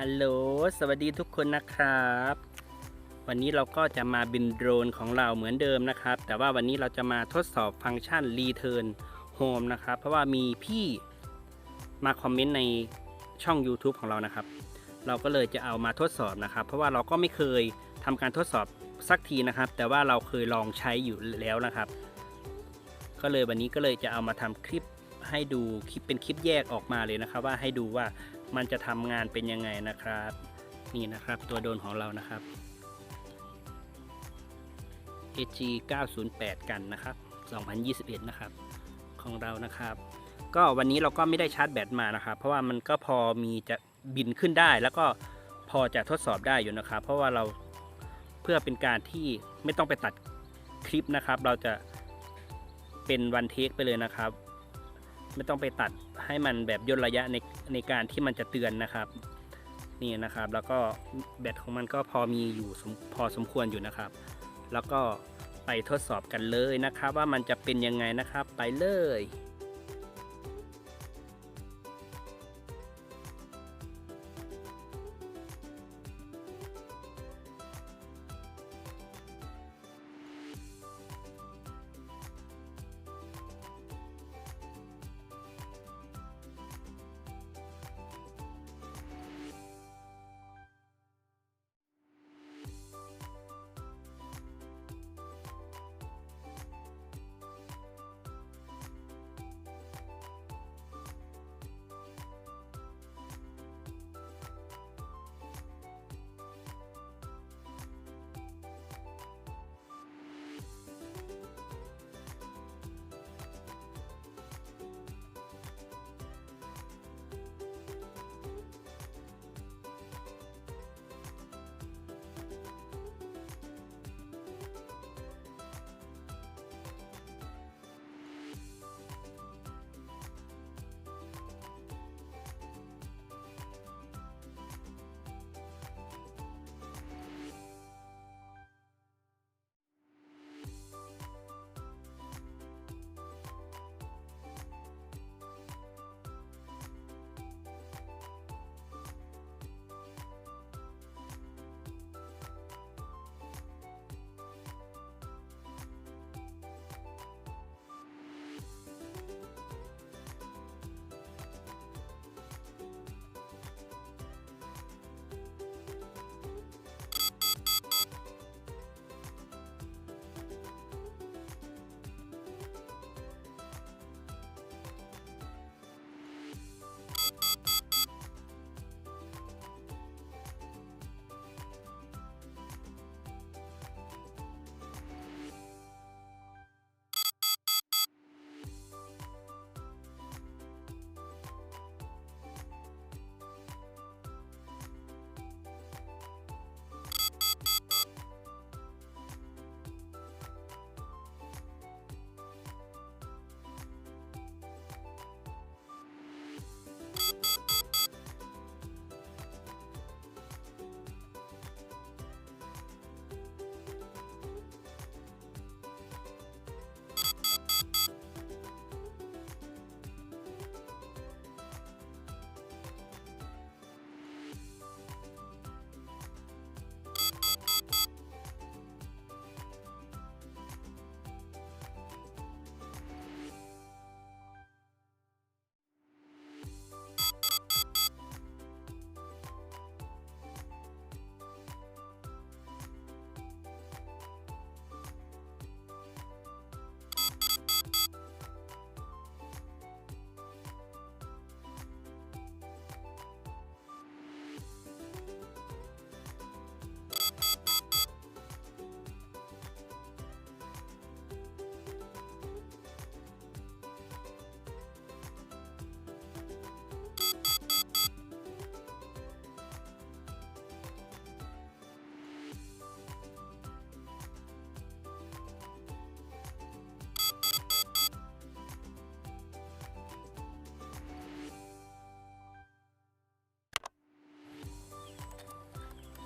ฮัลโหล สวัสดีทุกคนนะครับ วันนี้เราก็จะมาบินโดรนของเราเหมือนเดิมนะครับ แต่ว่าวันนี้เราจะมาทดสอบฟังก์ชัน Return Home นะครับ เพราะว่ามีพี่มาคอมเมนต์ในช่อง YouTube ของเรานะครับ เราก็เลยจะเอามาทดสอบนะครับ เพราะว่าเราก็ไม่เคยทำการทดสอบสักทีนะครับ แต่ว่าเราเคยลองใช้อยู่แล้วนะครับ ก็เลยวันนี้ก็เลยจะเอามาทำคลิปให้ดูคลิปเป็นคลิปแยกออกมาเลยนะครับ ว่าให้ดูว่า มันจะทำงานเป็นยังไงนะครับ นี่นะครับตัวโดรนของเรานะครับ AG 908 กันนะครับ 2021 นะครับ ของเรานะครับ ก็วันนี้เราก็ไม่ได้ชาร์จแบตมานะครับ เพราะว่ามันก็พอมีจะบินขึ้นได้ แล้วก็พอจะทดสอบได้อยู่นะครับ เพราะว่าเราเพื่อเป็นการที่ไม่ต้องไปตัดคลิปนะครับ เราจะเป็นวันเทคไปเลยนะครับ ไม่ต้องไปตัดให้มันแบบย่นระยะใน ในการที่มันจะเตือนนะครับนี่นะครับ แล้วก็แบตของมันก็พอมีอยู่พอสมควรอยู่นะครับ แล้วก็ไปทดสอบกันเลยนะครับ ว่ามันจะเป็นยังไงนะครับไปเลย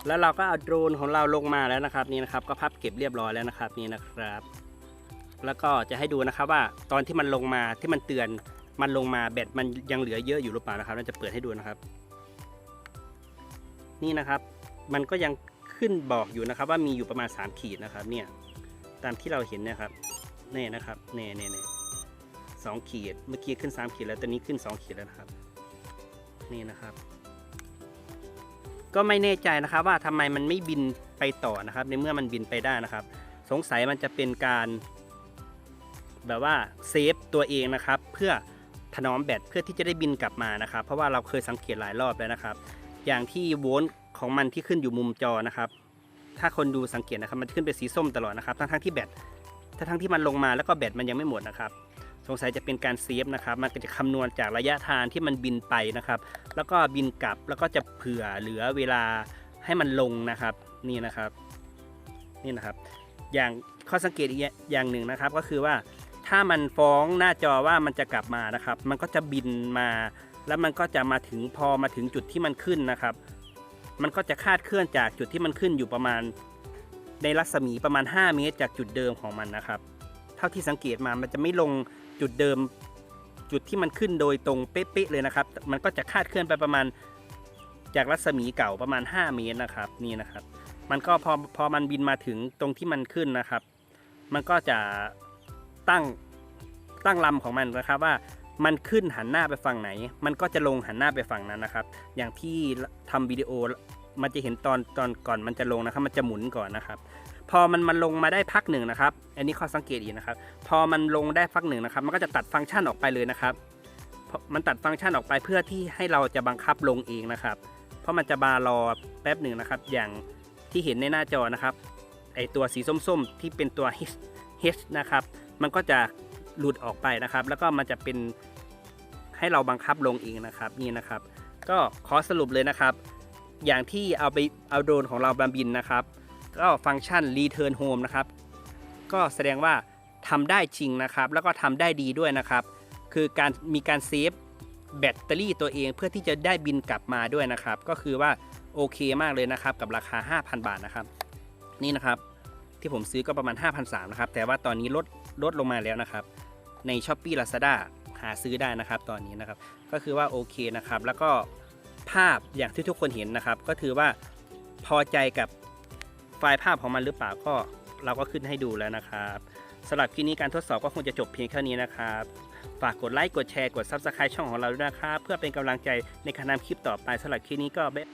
แล้วเราก็เอาโดรนของเราลงมาแล้วนะครับนี่นะครับ ก็พับเก็บเรียบร้อยแล้วนะครับนี่นะครับ แล้วก็จะให้ดูนะครับว่าตอนที่มันลงมาที่มันเตือนมันลงมาแบตมันยังเหลือเยอะอยู่หรือเปล่านะครับเราจะเปิดให้ดูนะครับ นี่นะครับมันก็ยังขึ้นบอกอยู่นะครับ ว่ามีอยู่ประมาณ 3 ขีดนะครับ เนี่ยตามที่เราเห็นนะครับนี่นะครับเน่เน่เน่สองขีด เมื่อกี้ขึ้น 3 ขีดแล้วตอนนี้ขึ้น 2 ขีดแล้วนะครับ นี่นะครับ ก็ไม่แน่ใจนะครับว่าทำไมมันไม่บินไปต่อนะครับ ในเมื่อมันบินไปได้นะครับ สงสัยมันจะเป็นการ แบบว่าเซฟตัวเองนะครับ เพื่อถนอมแบตเพื่อที่จะได้บินกลับมานะครับ เพราะว่าเราเคยสังเกตหลายรอบแล้วนะครับ อย่างที่โวลต์ของมันที่ขึ้นอยู่มุมจอนะครับ ถ้าคนดูสังเกตนะครับมันขึ้นเป็นสีส้มตลอดนะครับ ทั้งๆที่แบตทั้งๆที่มันลงมาแล้วก็แบตมันยังไม่หมดนะครับ สงสัยจะเป็นการเซฟนะครับ มันก็จะคำนวณจากระยะทางที่มันบินไปนะครับ แล้วก็บินกลับแล้วก็จะเผื่อเหลือเวลาให้มันลงนะครับนี่นะครับนี่นะครับ อย่างข้อสังเกตอีกอย่างหนึ่งนะครับ ก็คือว่าถ้ามันฟ้องหน้าจอว่ามันจะกลับมานะครับ มันก็จะบินมา แล้วมันก็จะมาถึงพอมาถึงจุดที่มันขึ้นนะครับ มันก็จะคาดเคลื่อนจากจุดที่มันขึ้นอยู่ประมาณ ในรัศมีประมาณ 5 เมตร จากจุดเดิมของมันนะครับ เท่าที่สังเกตมามันจะไม่ลงจุดเดิมจุดที่มันขึ้นโดยตรงเป๊ะๆเลยนะครับ มันก็จะคาดเคลื่อนไปประมาณจากรัศมีเก่าประมาณ 5 เมตรนะครับนี่นะครับ มันก็พอพอมันบินมาถึงตรงที่มันขึ้นนะครับ มันก็จะตั้งตั้งลำของมันนะครับว่ามันขึ้นหันหน้าไปฝั่งไหน มันก็จะลงหันหน้าไปฝั่งนั้นนะครับ อย่างที่ทำวิดีโอมันจะเห็นตอนตอนก่อนมันจะลงนะครับ มันจะหมุนก่อนนะครับ พอมันมันลงมาได้พักหนึ่งนะครับ อันนี้ข้อสังเกตอีกนะครับ พอมันลงได้พักหนึ่งนะครับ มันก็จะตัดฟังก์ชันออกไปเลยนะครับเพราะมันตัดฟังก์ชันออกไปเพื่อที่ให้เราจะบังคับลงเองนะครับ เพราะมันจะบารอแป๊บหนึ่งนะครับ อย่างที่เห็นในหน้าจอนะครับ ไอตัวสีส้มๆ ที่เป็นตัว H H นะครับ มันก็จะหลุดออกไปนะครับ แล้วก็มันจะเป็นให้เราบังคับลงเองนะครับ นี่นะครับ ก็ขอสรุปเลยนะครับ อย่างที่เอาไปเอาโดรนของเราบาบินนะครับ ก็ฟังก์ชัน Return Home นะครับ ก็แสดงว่าทำได้จริงนะครับ แล้วก็ทำได้ดีด้วยนะครับ คือการมีการเซฟแบตเตอรี่ตัวเองเพื่อที่จะได้บินกลับมาด้วยนะครับ ก็คือว่าโอเคมากเลยนะครับ กับราคา 5,000 บาทนะครับ นี่นะครับที่ผมซื้อก็ประมาณ 5,300นะครับ แต่ว่าตอนนี้ลดลดลงมาแล้วนะครับ ใน s h อ p e e Lazada หาซื้อได้นะครับ ตอนนี้นะครับ ก็คือว่าโอเคนะครับ แล้วก็ภาพอย่างที่ทุกคนเห็นนะครับ ก็ถือว่าพอใจกับ ไฟล์ภาพของมันหรือเปล่าก็เราก็ขึ้นให้ดูแล้วนะครับสำหรับคลิปนี้การทดสอบก็คงจะจบเพียงเท่านี้นะครับ ฝากกดไลค์กดแชร์กด Subscribe ช่องของเราด้วยนะครับ เพื่อเป็นกำลังใจในการทำคลิปต่อไปสำหรับคลิปนี้ก็บ๊าย